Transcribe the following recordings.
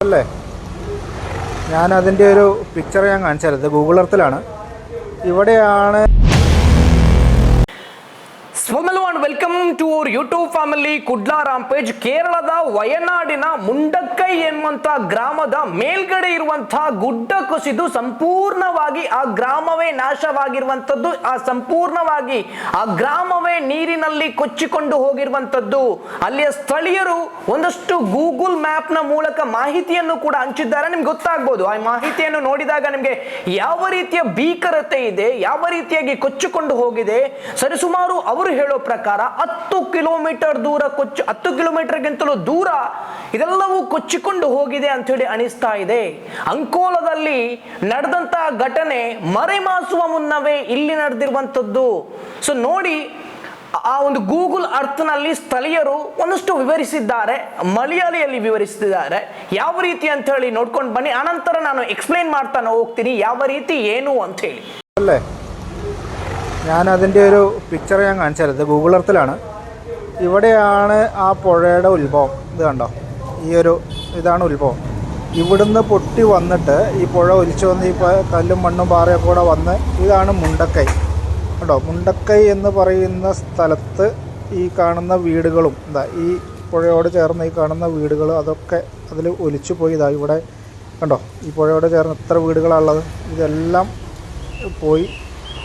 അല്ലേ? ഞാൻ അതിന്റെ ഒരു പിക്ചർ ഞാൻ കാണിച്ചു ഗൂഗിൾ എർത്തിലാണ്. ഇവിടെയാണ് ಸ್ವಾಮಲು and welcome to our YouTube family Kudla rampage ಕೇರಳದ ವಯನಾಡಿನ ಮುಂಡಕ್ಕೈ ಎನ್ನುವಂತ ಗ್ರಾಮದ ಮೇಲ್ಗಡೆ ಇರುವಂತಹ ಗುಡ್ಡ ಕುಸಿದು ಸಂಪೂರ್ಣವಾಗಿ ಆ ಗ್ರಾಮವೇ ನಾಶವಾಗಿರುವಂತದ್ದು ಆ ಸಂಪೂರ್ಣವಾಗಿ ಆ ಗ್ರಾಮವೇ ನೀರಿನಲ್ಲಿ ಕೊಚ್ಚಿಕೊಂಡು ಹೋಗಿರುವಂತದ್ದು ಅಲ್ಲಿಯ ಸ್ಥಳೀಯರು ಒಂದಷ್ಟು ಗೂಗಲ್ ಮ್ಯಾಪ್ನ ಮೂಲಕ ಮಾಹಿತಿಯನ್ನು ಕೂಡ ಹಂಚಿದ್ದಾರೆ. ನಿಮ್ಗೆ ಗೊತ್ತಾಗ್ಬೋದು, ಆ ಮಾಹಿತಿಯನ್ನು ನೋಡಿದಾಗ ನಿಮ್ಗೆ ಯಾವ ರೀತಿಯ ಭೀಕರತೆ ಇದೆ, ಯಾವ ರೀತಿಯಾಗಿ ಕೊಚ್ಚಿಕೊಂಡು ಹೋಗಿದೆ. ಸರಿಸುಮಾರು ಅವರು ಹೇಳೋ ಪ್ರಕಾರ ಹತ್ತು ಕಿಲೋಮೀಟರ್ ದೂರ ಕೊಚ್ಚು, ಹತ್ತು ಕಿಲೋಮೀಟರ್ಗಿಂತಲೂ ದೂರ ಇದೆಲ್ಲವೂ ಕೊಚ್ಚಿಕೊಂಡು ಹೋಗಿದೆ ಅಂತ ಹೇಳಿ ಅನಿಸ್ತಾ ಇದೆ. ಅಂಕೋಲದಲ್ಲಿ ನಡೆದಂತಹ ಘಟನೆ ಮರೆಮಾಸುವ ಮುನ್ನವೇ ಇಲ್ಲಿ ನಡೆದಿರುವಂಥದ್ದು. ಸೊ ನೋಡಿ, ಆ ಒಂದು ಗೂಗಲ್ ಅರ್ಥನಲ್ಲಿ ಸ್ಥಳೀಯರು ಒಂದಷ್ಟು ವಿವರಿಸಿದ್ದಾರೆ, ಮಲಯಾಳಿಯಲ್ಲಿ ವಿವರಿಸಿದ್ದಾರೆ. ಯಾವ ರೀತಿ ಅಂತ ಹೇಳಿ ನೋಡ್ಕೊಂಡು ಬನ್ನಿ, ಆನಂತರ ನಾನು ಎಕ್ಸ್ಪ್ಲೈನ್ ಮಾಡ್ತಾನೆ ಹೋಗ್ತೀನಿ, ಯಾವ ರೀತಿ, ಏನು ಅಂತ ಹೇಳಿ. ഞാൻ അതിന്റെ ഒരു പിക്ചർ ഞാൻ കാണിച്ചു ഇത് ഗൂഗിൾ എർത്തിലാണ് ഇവിടെയാണ് ആ പുഴയുടെ ഉത്ഭവം. ഇത് കണ്ടോ? ഈ ഒരു ഇതാണ് ഉത്ഭവം. ഇവിടുന്ന് പൊട്ടി വന്നിട്ട് ഈ പുഴ ഒലിച്ചു വന്ന് ഈ കല്ലും മണ്ണും പാറയൊക്കെ കൂടെ വന്ന് ഇതാണ് മുണ്ടക്കൈ. കേട്ടോ മുണ്ടക്കൈ എന്ന് പറയുന്ന സ്ഥലത്ത് ഈ കാണുന്ന വീടുകളും എന്താ ഈ പുഴയോട് ചേർന്ന് ഈ കാണുന്ന വീടുകൾ അതൊക്കെ അതിൽ ഒലിച്ചു പോയി. ഇതാ ഇവിടെ കണ്ടോ? ഈ പുഴയോട് ചേർന്ന് എത്ര വീടുകളാണുള്ളത് ഇതെല്ലാം പോയി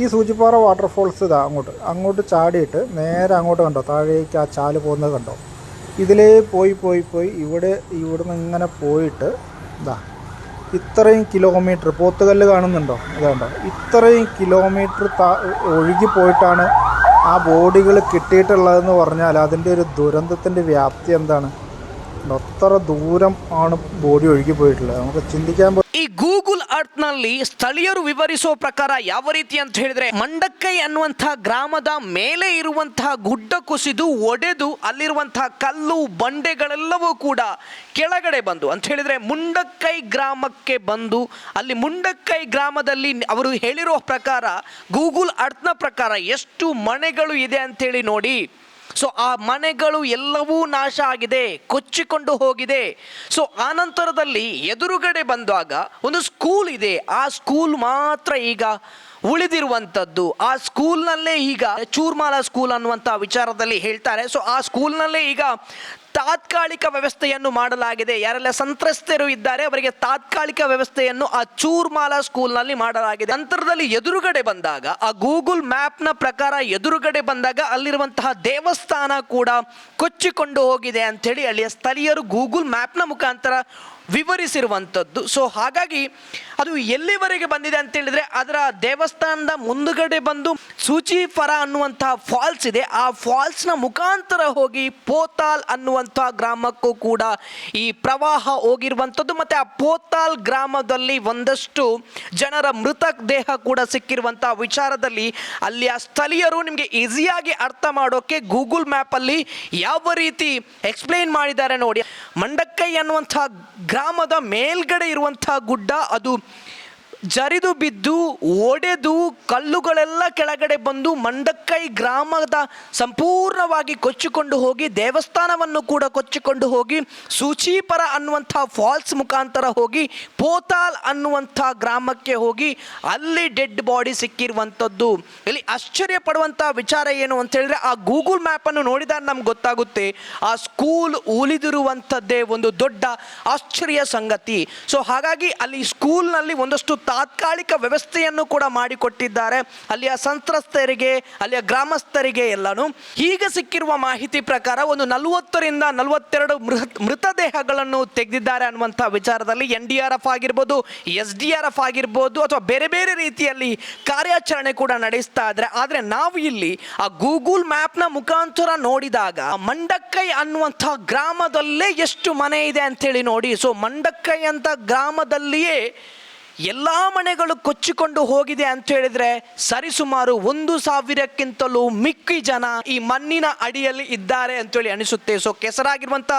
ഈ സൂചിപ്പാറ വാട്ടർഫോൾസ് ഇതാ അങ്ങോട്ട്. അങ്ങോട്ട് ചാടിയിട്ട് നേരെ അങ്ങോട്ട് കണ്ടോ? താഴേക്ക് ആ ചാൽ പോകുന്നത് കണ്ടോ? ഇതിലേ പോയി പോയി പോയി ഇവിടെ ഇവിടുന്ന് ഇങ്ങനെ പോയിട്ട് ഇതാ ഇത്രയും കിലോമീറ്റർ പോത്തുകല്ല് കാണുന്നുണ്ടോ? ഇതുണ്ടോ ഇത്രയും കിലോമീറ്റർ താ ഒഴുകി പോയിട്ടാണ് ആ ബോഡികൾ കിട്ടിയിട്ടുള്ളതെന്ന് പറഞ്ഞാൽ അതിന്റെ ഒരു ദുരന്തത്തിന്റെ വ്യാപ്തി എന്താണ്? അത്ര ദൂരം ആണ് ബോഡി ഒഴുകി പോയിട്ടുള്ളത് നമുക്ക് ചിന്തിക്കാൻ പോലും ಈ ಗೂಗಲ್ ಅರ್ತ್ ನಲ್ಲಿ ಸ್ಥಳೀಯರು ವಿವರಿಸುವ ಪ್ರಕಾರ ಯಾವ ರೀತಿ ಅಂತ ಹೇಳಿದ್ರೆ ಮಂಡಕ್ಕೈ ಅನ್ನುವಂತಹ ಗ್ರಾಮದ ಮೇಲೆ ಇರುವಂತಹ ಗುಡ್ಡ ಕುಸಿದು ಒಡೆದು ಅಲ್ಲಿರುವಂತಹ ಕಲ್ಲು ಬಂಡೆಗಳೆಲ್ಲವೂ ಕೂಡ ಕೆಳಗಡೆ ಬಂದು ಅಂತ ಹೇಳಿದ್ರೆ ಮುಂಡಕ್ಕೈ ಗ್ರಾಮಕ್ಕೆ ಬಂದು ಅಲ್ಲಿ ಮುಂಡಕ್ಕೈ ಗ್ರಾಮದಲ್ಲಿ ಅವರು ಹೇಳಿರುವ ಪ್ರಕಾರ ಗೂಗಲ್ ಅರ್ತ್ನ ಪ್ರಕಾರ ಎಷ್ಟು ಮನೆಗಳು ಇದೆ ಅಂತೇಳಿ ನೋಡಿ ಸೊ ಆ ಮನೆಗಳು ಎಲ್ಲವೂ ನಾಶ ಆಗಿದೆ, ಕೊಚ್ಚಿಕೊಂಡು ಹೋಗಿದೆ. ಸೊ ಆನಂತರದಲ್ಲಿ ಎದುರುಗಡೆ ಬಂದಾಗ ಒಂದು ಸ್ಕೂಲ್ ಇದೆ. ಆ ಸ್ಕೂಲ್ ಮಾತ್ರ ಈಗ ಉಳಿದಿರುವಂಥದ್ದು. ಆ ಸ್ಕೂಲ್ನಲ್ಲೇ ಈಗ ಚೂರ್ಮಾಲ ಸ್ಕೂಲ್ ಅನ್ನುವಂಥ ವಿಚಾರದಲ್ಲಿ ಹೇಳ್ತಾರೆ. ಸೊ ಆ ಸ್ಕೂಲ್ನಲ್ಲೇ ಈಗ ತಾತ್ಕಾಲಿಕ ವ್ಯವಸ್ಥೆಯನ್ನು ಮಾಡಲಾಗಿದೆ. ಯಾರೆಲ್ಲ ಸಂತ್ರಸ್ತರು ಇದ್ದಾರೆ, ಅವರಿಗೆ ತಾತ್ಕಾಲಿಕ ವ್ಯವಸ್ಥೆಯನ್ನು ಆ ಚೂರ್ಮಾಲಾ ಸ್ಕೂಲ್ನಲ್ಲಿ ಮಾಡಲಾಗಿದೆ. ನಂತರದಲ್ಲಿ ಎದುರುಗಡೆ ಬಂದಾಗ, ಆ ಗೂಗಲ್ ಮ್ಯಾಪ್ನ ಪ್ರಕಾರ ಎದುರುಗಡೆ ಬಂದಾಗ ಅಲ್ಲಿರುವಂತಹ ದೇವಸ್ಥಾನ ಕೂಡ ಕೊಚ್ಚಿಕೊಂಡು ಹೋಗಿದೆ ಅಂಥೇಳಿ ಅಲ್ಲಿಯ ಸ್ಥಳೀಯರು ಗೂಗಲ್ ಮ್ಯಾಪ್ನ ಮುಖಾಂತರ ವಿವರಿಸಿರುವಂಥದ್ದು. ಸೊ ಹಾಗಾಗಿ ಅದು ಎಲ್ಲಿವರೆಗೆ ಬಂದಿದೆ ಅಂತ ಹೇಳಿದ್ರೆ ಅದರ ದೇವಸ್ಥಾನದ ಮುಂದುಗಡೆ ಬಂದು ಸೂಚಿಫರ ಅನ್ನುವಂತಹ ಫಾಲ್ಸ್ ಇದೆ. ಆ ಫಾಲ್ಸ್ನ ಮುಖಾಂತರ ಹೋಗಿ ಪೋತಾಲ್ ಅನ್ನುವಂತಹ ಗ್ರಾಮಕ್ಕೂ ಕೂಡ ಈ ಪ್ರವಾಹ ಹೋಗಿರುವಂಥದ್ದು ಮತ್ತೆ ಆ ಪೋತಾಲ್ ಗ್ರಾಮದಲ್ಲಿ ಒಂದಷ್ಟು ಜನರ ಮೃತ ದೇಹ ಕೂಡ ಸಿಕ್ಕಿರುವಂತಹ ವಿಚಾರದಲ್ಲಿ ಅಲ್ಲಿಯ ಸ್ಥಳೀಯರು ನಿಮಗೆ ಈಸಿಯಾಗಿ ಅರ್ಥ ಮಾಡೋಕೆ ಗೂಗಲ್ ಮ್ಯಾಪಲ್ಲಿ ಯಾವ ರೀತಿ ಎಕ್ಸ್ಪ್ಲೈನ್ ಮಾಡಿದ್ದಾರೆ ನೋಡಿ. ಮಂಡಕ್ಕೈ ಅನ್ನುವಂತಹ ಗ್ರಾಮದ ಮೇಲ್ಗಡೆ ಇರುವಂತಹ ಗುಡ್ಡ ಅದು ಜರಿದು ಬಿದ್ದು ಒಡೆದು ಕಲ್ಲುಗಳೆಲ್ಲ ಕೆಳಗಡೆ ಬಂದು ಮಂಡಕ್ಕೈ ಗ್ರಾಮದ ಸಂಪೂರ್ಣವಾಗಿ ಕೊಚ್ಚಿಕೊಂಡು ಹೋಗಿ ದೇವಸ್ಥಾನವನ್ನು ಕೂಡ ಕೊಚ್ಚಿಕೊಂಡು ಹೋಗಿ ಸೂಚಿಪರ ಅನ್ನುವಂಥ ಫಾಲ್ಸ್ ಮುಖಾಂತರ ಹೋಗಿ ಪೋತಾಲ್ ಅನ್ನುವಂಥ ಗ್ರಾಮಕ್ಕೆ ಹೋಗಿ ಅಲ್ಲಿ ಡೆಡ್ ಬಾಡಿ ಸಿಕ್ಕಿರುವಂಥದ್ದು. ಇಲ್ಲಿ ಆಶ್ಚರ್ಯ ಪಡುವಂಥ ವಿಚಾರ ಏನು ಅಂತ ಹೇಳಿದ್ರೆ ಆ ಗೂಗಲ್ ಮ್ಯಾಪನ್ನು ನೋಡಿದಾಗ ನಮ್ಗೆ ಗೊತ್ತಾಗುತ್ತೆ ಆ ಸ್ಕೂಲ್ ಉಳಿದಿರುವಂಥದ್ದೇ ಒಂದು ದೊಡ್ಡ ಆಶ್ಚರ್ಯ ಸಂಗತಿ. ಸೊ ಹಾಗಾಗಿ ಅಲ್ಲಿ ಸ್ಕೂಲ್ನಲ್ಲಿ ಒಂದಷ್ಟು ತಾತ್ಕಾಲಿಕ ವ್ಯವಸ್ಥೆಯನ್ನು ಕೂಡ ಮಾಡಿಕೊಟ್ಟಿದ್ದಾರೆ. ಅಲ್ಲಿಯ ಸಂತ್ರಸ್ತರಿಗೆ, ಅಲ್ಲಿಯ ಗ್ರಾಮಸ್ಥರಿಗೆ ಎಲ್ಲನೂ. ಈಗ ಸಿಕ್ಕಿರುವ ಮಾಹಿತಿ ಪ್ರಕಾರ ಒಂದು ನಲವತ್ತರಿಂದ ನಲವತ್ತೆರಡು ಮೃತ, ಮೃತದೇಹಗಳನ್ನು ತೆಗೆದಿದ್ದಾರೆ ಅನ್ನುವಂಥ ವಿಚಾರದಲ್ಲಿ ಎನ್ ಡಿ ಆರ್ ಎಫ್ ಆಗಿರ್ಬೋದು, ಎಸ್ ಡಿ ಆರ್ ಎಫ್ ಆಗಿರ್ಬೋದು ಅಥವಾ ಬೇರೆ ಬೇರೆ ರೀತಿಯಲ್ಲಿ ಕಾರ್ಯಾಚರಣೆ ಕೂಡ ನಡೆಸ್ತಾ ಇದ್ದಾರೆ ಆದರೆ ನಾವು ಇಲ್ಲಿ ಆ ಗೂಗಲ್ ಮ್ಯಾಪ್ನ ಮುಖಾಂತರ ನೋಡಿದಾಗ ಮಂಡಕ್ಕೈ ಅನ್ನುವಂಥ ಗ್ರಾಮದಲ್ಲೇ ಎಷ್ಟು ಮನೆ ಇದೆ ಅಂತೇಳಿ ನೋಡಿ. ಸೊ ಮಂಡಕ್ಕೈ ಅಂತ ಗ್ರಾಮದಲ್ಲಿಯೇ ಎಲ್ಲ ಮನೆಗಳು ಕೊಚ್ಚಿಕೊಂಡು ಹೋಗಿದೆ ಅಂತ ಹೇಳಿದ್ರೆ ಸರಿಸುಮಾರು ಒಂದು ಸಾವಿರಕ್ಕಿಂತಲೂ ಮಿಕ್ಕಿ ಜನ ಈ ಮಣ್ಣಿನ ಅಡಿಯಲ್ಲಿ ಇದ್ದಾರೆ ಅಂತೇಳಿ ಅನಿಸುತ್ತೆ. ಸೊ ಕೆಸರಾಗಿರುವಂಥ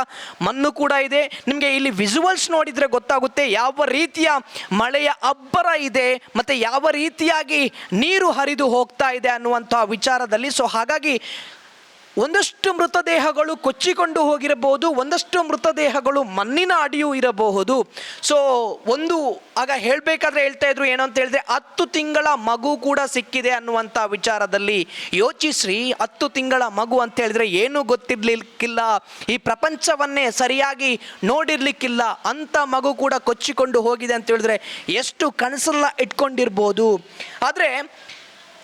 ಮಣ್ಣು ಕೂಡ ಇದೆ. ನಿಮಗೆ ಇಲ್ಲಿ ವಿಜುವಲ್ಸ್ ನೋಡಿದರೆ ಗೊತ್ತಾಗುತ್ತೆ ಯಾವ ರೀತಿಯ ಮಳೆಯ ಅಬ್ಬರ ಇದೆ ಮತ್ತು ಯಾವ ರೀತಿಯಾಗಿ ನೀರು ಹರಿದು ಹೋಗ್ತಾ ಇದೆ ಅನ್ನುವಂಥ ವಿಚಾರದಲ್ಲಿ. ಸೊ ಹಾಗಾಗಿ ಒಂದಷ್ಟು ಮೃತದೇಹಗಳು ಕೊಚ್ಚಿಕೊಂಡು ಹೋಗಿರಬಹುದು, ಒಂದಷ್ಟು ಮೃತದೇಹಗಳು ಮಣ್ಣಿನ ಅಡಿಯೂ ಇರಬಹುದು. ಸೊ ಒಂದು, ಆಗ ಹೇಳಬೇಕಾದ್ರೆ ಹೇಳ್ತಾ ಇದ್ರು ಏನು ಅಂತ ಹೇಳಿದ್ರೆ, ಹತ್ತು ತಿಂಗಳ ಮಗು ಕೂಡ ಸಿಕ್ಕಿದೆ ಅನ್ನುವಂಥ ವಿಚಾರದಲ್ಲಿ ಯೋಚಿಸ್ರಿ, ಹತ್ತು ತಿಂಗಳ ಮಗು ಅಂತ ಹೇಳಿದ್ರೆ ಏನು ಗೊತ್ತಿರ್ಲಿಕ್ಕಿಲ್ಲ, ಈ ಪ್ರಪಂಚವನ್ನೇ ಸರಿಯಾಗಿ ನೋಡಿರ್ಲಿಕ್ಕಿಲ್ಲ ಅಂತ ಮಗು ಕೂಡ ಕೊಚ್ಚಿಕೊಂಡು ಹೋಗಿದೆ ಅಂತ ಹೇಳಿದ್ರೆ ಎಷ್ಟು ಕನಸಲ್ಲ ಇಟ್ಕೊಂಡಿರ್ಬೋದು. ಆದರೆ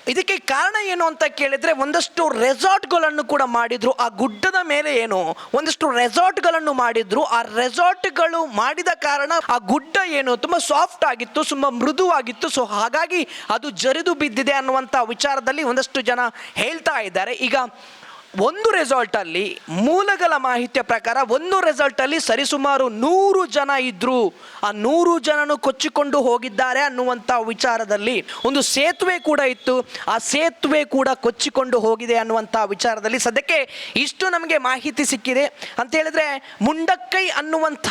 ಇದಕ್ಕೆ ಕಾರಣ ಏನು ಅಂತ ಕೇಳಿದರೆ ಒಂದಷ್ಟು ರೆಸಾರ್ಟ್ಗಳನ್ನು ಕೂಡ ಮಾಡಿದ್ರು. ಆ ಗುಡ್ಡದ ಮೇಲೆ ಏನು? ಒಂದಷ್ಟು ರೆಸಾರ್ಟ್ಗಳನ್ನು ಮಾಡಿದ್ರು. ಆ ರೆಸಾರ್ಟ್ಗಳು ಮಾಡಿದ ಕಾರಣ ಆ ಗುಡ್ಡ ಏನು? ತುಂಬ ಸಾಫ್ಟ್ ಆಗಿತ್ತು, ತುಂಬ ಮೃದುವಾಗಿತ್ತು. ಸೊ ಹಾಗಾಗಿ ಅದು ಜರಿದು ಬಿದ್ದಿದೆ ಅನ್ನುವಂಥ ವಿಚಾರದಲ್ಲಿ ಒಂದಷ್ಟು ಜನ ಹೇಳ್ತಾ ಇದ್ದಾರೆ. ಈಗ ಒಂದು ರೆಸಾರ್ಟಲ್ಲಿ ಮೂಲಗಳ ಮಾಹಿತಿಯ ಪ್ರಕಾರ ಒಂದು ರೆಸಾರ್ಟಲ್ಲಿ ಸರಿಸುಮಾರು ನೂರು ಜನ ಇದ್ರು. ಆ ನೂರು ಜನನು ಕೊಚ್ಚಿಕೊಂಡು ಹೋಗಿದ್ದಾರೆ ಅನ್ನುವಂಥ ವಿಚಾರದಲ್ಲಿ ಒಂದು ಸೇತುವೆ ಕೂಡ ಇತ್ತು. ಆ ಸೇತುವೆ ಕೂಡ ಕೊಚ್ಚಿಕೊಂಡು ಹೋಗಿದೆ ಅನ್ನುವಂಥ ವಿಚಾರದಲ್ಲಿ ಸದ್ಯಕ್ಕೆ ಇಷ್ಟು ನಮಗೆ ಮಾಹಿತಿ ಸಿಕ್ಕಿದೆ. ಅಂತ ಹೇಳಿದ್ರೆ ಮುಂಡಕ್ಕೈ ಅನ್ನುವಂಥ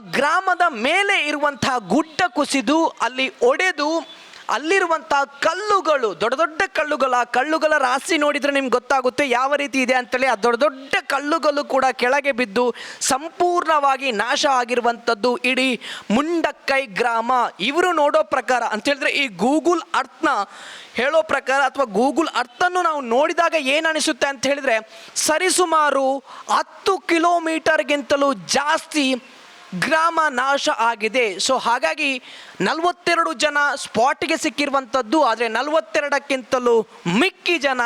ಗ್ರಾಮದ ಮೇಲೆ ಇರುವಂಥ ಗುಡ್ಡ ಕುಸಿದು ಅಲ್ಲಿ ಒಡೆದು ಅಲ್ಲಿರುವಂಥ ಕಲ್ಲುಗಳು, ದೊಡ್ಡ ದೊಡ್ಡ ಕಲ್ಲುಗಳ ಕಲ್ಲುಗಳ ರಾಶಿ ನೋಡಿದರೆ ನಿಮ್ಗೆ ಗೊತ್ತಾಗುತ್ತೆ ಯಾವ ರೀತಿ ಇದೆ ಅಂತೇಳಿ. ಆ ದೊಡ್ಡ ದೊಡ್ಡ ಕಲ್ಲುಗಳು ಕೂಡ ಕೆಳಗೆ ಬಿದ್ದು ಸಂಪೂರ್ಣವಾಗಿ ನಾಶ ಆಗಿರುವಂಥದ್ದು ಇಡೀ ಮುಂಡಕ್ಕೈ ಗ್ರಾಮ. ಇವರು ನೋಡೋ ಪ್ರಕಾರ ಅಂತ ಹೇಳಿದ್ರೆ ಈ ಗೂಗುಲ್ ಅರ್ಥನ ಹೇಳೋ ಪ್ರಕಾರ ಅಥವಾ ಗೂಗುಲ್ ಅರ್ಥನ್ನು ನಾವು ನೋಡಿದಾಗ ಏನು ಅನಿಸುತ್ತೆ ಅಂತ ಹೇಳಿದ್ರೆ, ಸರಿಸುಮಾರು ಹತ್ತು ಕಿಲೋಮೀಟರ್ಗಿಂತಲೂ ಜಾಸ್ತಿ ಗ್ರಾಮ ನಾಶ ಆಗಿದೆ. ಸೊ ಹಾಗಾಗಿ ನಲವತ್ತೆರಡು ಜನ ಸ್ಪಾಟ್ಗೆ ಸಿಕ್ಕಿರುವಂಥದ್ದು, ಆದರೆ ನಲವತ್ತೆರಡಕ್ಕಿಂತಲೂ ಮಿಕ್ಕಿ ಜನ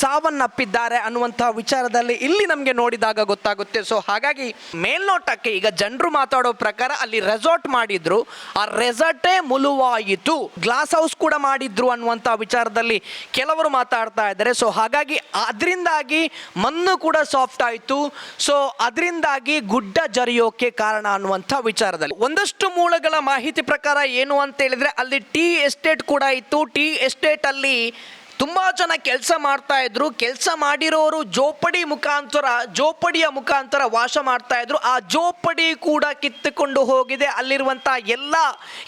ಸಾವನ್ನಪ್ಪಿದ್ದಾರೆ ಅನ್ನುವಂಥ ವಿಚಾರದಲ್ಲಿ ಇಲ್ಲಿ ನಮಗೆ ನೋಡಿದಾಗ ಗೊತ್ತಾಗುತ್ತೆ. ಸೊ ಹಾಗಾಗಿ ಮೇಲ್ನೋಟಕ್ಕೆ ಈಗ ಜನರು ಮಾತಾಡೋ ಪ್ರಕಾರ ಅಲ್ಲಿ ರೆಸಾರ್ಟ್ ಮಾಡಿದ್ರು. ಆ ರೆಸಾರ್ಟೇ ಮುಲುವಾಯಿತು ಗ್ಲಾಸ್ ಹೌಸ್ ಕೂಡ ಮಾಡಿದ್ರು ಅನ್ನುವಂಥ ವಿಚಾರದಲ್ಲಿ ಕೆಲವರು ಮಾತಾಡ್ತಾ ಇದ್ದಾರೆ. ಸೊ ಹಾಗಾಗಿ ಅದರಿಂದಾಗಿ ಮಣ್ಣು ಕೂಡ ಸಾಫ್ಟ್ ಆಯಿತು. ಸೊ ಅದರಿಂದಾಗಿ ಗುಡ್ಡ ಜರಿಯೋಕೆ ಕಾರಣ ಅನ್ನುವಂಥ ವಿಚಾರದಲ್ಲಿ. ಒಂದಷ್ಟು ಮೂಲಗಳ ಮಾಹಿತಿ ಪ್ರಕಾರ ಏನು ಅಂತ ಹೇಳಿದ್ರೆ ಅಲ್ಲಿ ಟೀ ಎಸ್ಟೇಟ್ ಕೂಡ ಇತ್ತು. ಟೀ ಎಸ್ಟೇಟ್ ಅಲ್ಲಿ ತುಂಬಾ ಜನ ಕೆಲಸ ಮಾಡ್ತಾ ಇದ್ರು, ಕೆಲಸ ಮಾಡಿರೋರು ಜೋಪಡಿ ಮುಖಾಂತರ, ಜೋಪಡಿಯ ಮುಖಾಂತರ ವಾಸ ಮಾಡ್ತಾ ಇದ್ರು. ಆ ಜೋಪಡಿ ಕೂಡ ಕಿತ್ತುಕೊಂಡು ಹೋಗಿದೆ. ಅಲ್ಲಿರುವಂತ ಎಲ್ಲ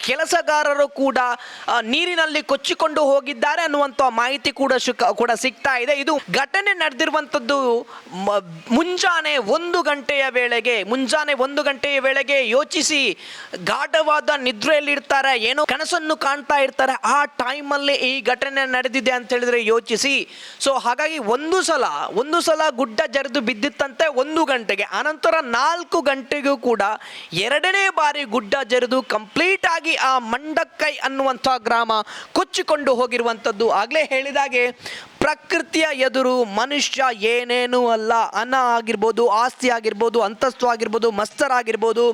ಕೆಲಸಗಾರರು ಕೂಡ ನೀರಿನಲ್ಲಿ ಕೊಚ್ಚಿಕೊಂಡು ಹೋಗಿದ್ದಾರೆ ಅನ್ನುವಂಥ ಮಾಹಿತಿ ಕೂಡ ಕೂಡ ಸಿಗ್ತಾ ಇದೆ. ಇದು ಘಟನೆ ನಡೆದಿರುವಂಥದ್ದು ಮ- ಮುಂಜಾನೆ ಒಂದು ಗಂಟೆಯ ವೇಳೆಗೆ, ಮುಂಜಾನೆ ಒಂದು ಗಂಟೆಯ ವೇಳೆಗೆ ಯೋಚಿಸಿ ಗಾಢವಾದ ನಿದ್ರೆಯಲ್ಲಿರ್ತಾರೆ, ಏನೋ ಕನಸನ್ನು ಕಾಣ್ತಾ ಇರ್ತಾರೆ. ಆ ಟೈಮಲ್ಲಿ ಈ ಘಟನೆ ನಡೆದಿದೆ ಅಂತ ಹೇಳಿದ್ರೆ ಯೋಚಿಸಿ. ಸೊ ಹಾಗಾಗಿ ಒಂದು ಸಲ ಒಂದು ಸಲ ಗುಡ್ಡ ಜರಿದು ಬಿದ್ದಿತ್ತಂತೆ ಒಂದು ಗಂಟೆಗೆ. ಆನಂತರ ನಾಲ್ಕು ಗಂಟೆಗೂ ಕೂಡ ಎರಡನೇ ಬಾರಿ ಗುಡ್ಡ ಜರಿದು ಕಂಪ್ಲೀಟ್ ಆಗಿ ಆ ಮಂಡಕ್ಕೈ ಅನ್ನುವಂಥ ಗ್ರಾಮ ಕೊಚ್ಚಿಕೊಂಡು ಹೋಗಿರುವಂಥದ್ದು. ಆಗಲೇ ಹೇಳಿದಾಗೆ ಪ್ರಕೃತಿಯ ಎದುರು ಮನುಷ್ಯ ಏನೇನೂ ಅಲ್ಲ, ಅನ್ನ ಆಗಿರ್ಬೋದು, ಆಸ್ತಿ ಆಗಿರ್ಬೋದು, ಅಂತಸ್ತು ಆಗಿರ್ಬೋದು ಮಸ್ತರಾಗಿರ್ಬೋದು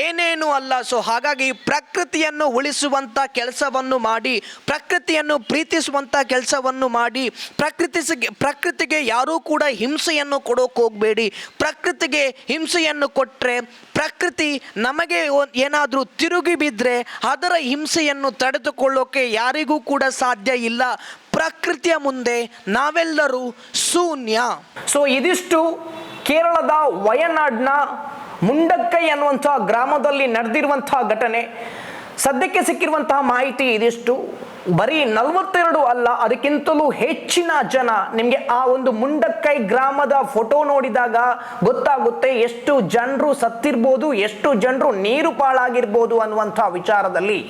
ಏನೇನೂ ಅಲ್ಲ. ಸೊ ಹಾಗಾಗಿ ಪ್ರಕೃತಿಯನ್ನು ಉಳಿಸುವಂಥ ಕೆಲಸವನ್ನು ಮಾಡಿ, ಪ್ರಕೃತಿಯನ್ನು ಪ್ರೀತಿಸುವಂಥ ಕೆಲಸವನ್ನು ಮಾಡಿ ಪ್ರಕೃತಿ ಪ್ರಕೃತಿಗೆ ಯಾರೂ ಕೂಡ ಹಿಂಸೆಯನ್ನು ಕೊಡೋಕೆ ಹೋಗಬೇಡಿ. ಪ್ರಕೃತಿಗೆ ಹಿಂಸೆಯನ್ನು ಕೊಟ್ಟರೆ ಪ್ರಕೃತಿ ನಮಗೆ ಏನಾದರೂ ತಿರುಗಿ ಬಿದ್ದರೆ ಅದರ ಹಿಂಸೆಯನ್ನು ತಡೆದುಕೊಳ್ಳೋಕೆ ಯಾರಿಗೂ ಕೂಡ ಸಾಧ್ಯ ಇಲ್ಲ. ಪ್ರಕೃತಿಯ ಮುಂದೆ ನಾವೆಲ್ಲರೂ ಶೂನ್ಯ. ಸೊ ಇದಿಷ್ಟು ಕೇರಳದ ವಯನಾಡ್ನ ಮುಂಡಕ್ಕೈ ಅನ್ನುವಂಥ ಗ್ರಾಮದಲ್ಲಿ ನಡೆದಿರುವಂತಹ ಘಟನೆ. ಸದ್ಯಕ್ಕೆ ಸಿಕ್ಕಿರುವಂತಹ ಮಾಹಿತಿ ಇದಿಷ್ಟು. ಬರೀ ನಲವತ್ತೆರಡು ಅಲ್ಲ, ಅದಕ್ಕಿಂತಲೂ ಹೆಚ್ಚಿನ ಜನ ನಿಮಗೆ ಆ ಒಂದು ಮುಂಡಕ್ಕೈ ಗ್ರಾಮದ ಫೋಟೋ ನೋಡಿದಾಗ ಗೊತ್ತಾಗುತ್ತೆ ಎಷ್ಟು ಜನರು ಸತ್ತಿರ್ಬೋದು, ಎಷ್ಟು ಜನರು ನೀರು ಪಾಳಾಗಿರ್ಬೋದು ಅನ್ನುವಂಥ ವಿಚಾರದಲ್ಲಿ.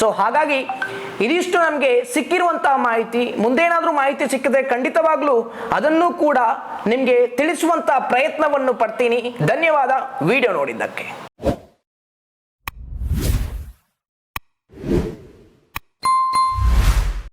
ಸೊ ಹಾಗಾಗಿ ಇದಿಷ್ಟು ನಮಗೆ ಸಿಕ್ಕಿರುವಂತಹ ಮಾಹಿತಿ. ಮುಂದೇನಾದರೂ ಮಾಹಿತಿ ಸಿಕ್ಕಿದ್ರೆ ಖಂಡಿತವಾಗ್ಲೂ ಅದನ್ನು ಕೂಡ ನಿಮಗೆ ತಿಳಿಸುವಂತಹ ಪ್ರಯತ್ನವನ್ನು ಪಡ್ತೀನಿ. ಧನ್ಯವಾದ. ವಿಡಿಯೋ ನೋಡಿದ್ದಕ್ಕೆ.